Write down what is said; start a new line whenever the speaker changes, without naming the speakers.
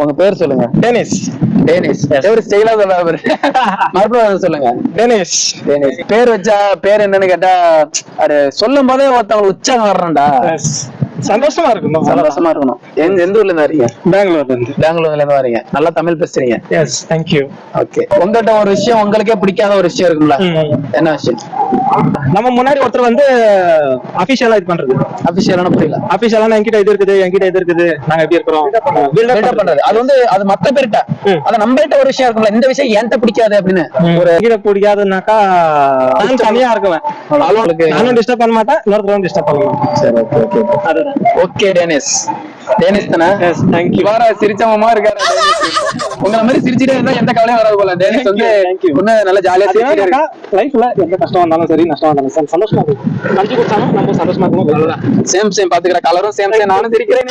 உங்க பேர் சொல்லுங்க.
டெனிஸ்.
டேனிஷ் எவரு ஸ்டைலா சொல்ல அவரு. மறுபடியும் சொல்லுங்க.
டெனிஸ்.
டேனிஷ் பேர் வச்சா பேர் என்னன்னு கேட்டா அது சொல்லும் போதே ஒருத்தவங்க உற்சாகம் வர்றேன்டா.
சந்தோஷமா இருக்கும்
சந்தோஷமா இருக்கணும். எந்த எந்த ஊர்ல இருந்து வரீங்க?
பெங்களூர்ல இருந்து
பெங்களூர்ல இருந்து வரீங்க. நல்லா தமிழ் பேசுறீங்க.
எஸ் தேங்க்யூ
ஓகே உங்ககிட்ட ஒரு விஷயம் உங்களுக்கே பிடிக்காத ஒரு விஷயம் இருக்கும்ல? என்ன விஷயம்?
நம்ம முன்னாடி ஒருத்தர் வந்து அபிஷியலா இது பண்றது.
அபிஷியலான புரியல.
அபிஷியலா என்கிட்ட இது இருக்குது என்கிட்ட இது இருக்குது. நாங்க எப்படி இருக்கிறோம்? Up
பண்றது. அது வந்து அது மத்த பேர்கிட்ட.
ம்.
அது நம்ம கிட்ட ஒரு விஷயம் இருக்கும்ல இந்த விஷயம் என்கிட்ட பிடிக்காது அப்படின்னு.
ஒரு என்கிட்ட பிடிக்காதுன்னாக்கா நான் தனியா இருக்குவேன்.
உங்களுக்கு
நானும் டிஸ்டர்ப் பண்ண மாட்டேன் இன்னொருத்தரும் டிஸ்டர்ப் பண்ண மாட்டேன்
சரி ஓகே ஓகே
அதுதான்
ஓகே டேனிஸ் டேனிஸ் தானே? இவாரா சிரிச்சவமா இருக்காரு. உங்களை மாதிரி சிரிச்சிட்டே இருந்தா எந்த கவலையும் வராது போல. டேனிஸ் வந்து. ஒண்ணு நல்லா ஜாலியா சிரிச்சிட்டே இருக்கு
லைஃப்ல எந்த கஷ்டம் வந்தாலும் சரி நஷ்டம் வந்தாலும் சந்தோஷமா இருக்கும். கஞ்சி குடிச்சாலும் நம்ம சந்தோஷமா இருக்கணும்
சேம் சேம் பாத்துக்கிற கலரும் சேம் சேம் நானும் சிரிக்கிறேன்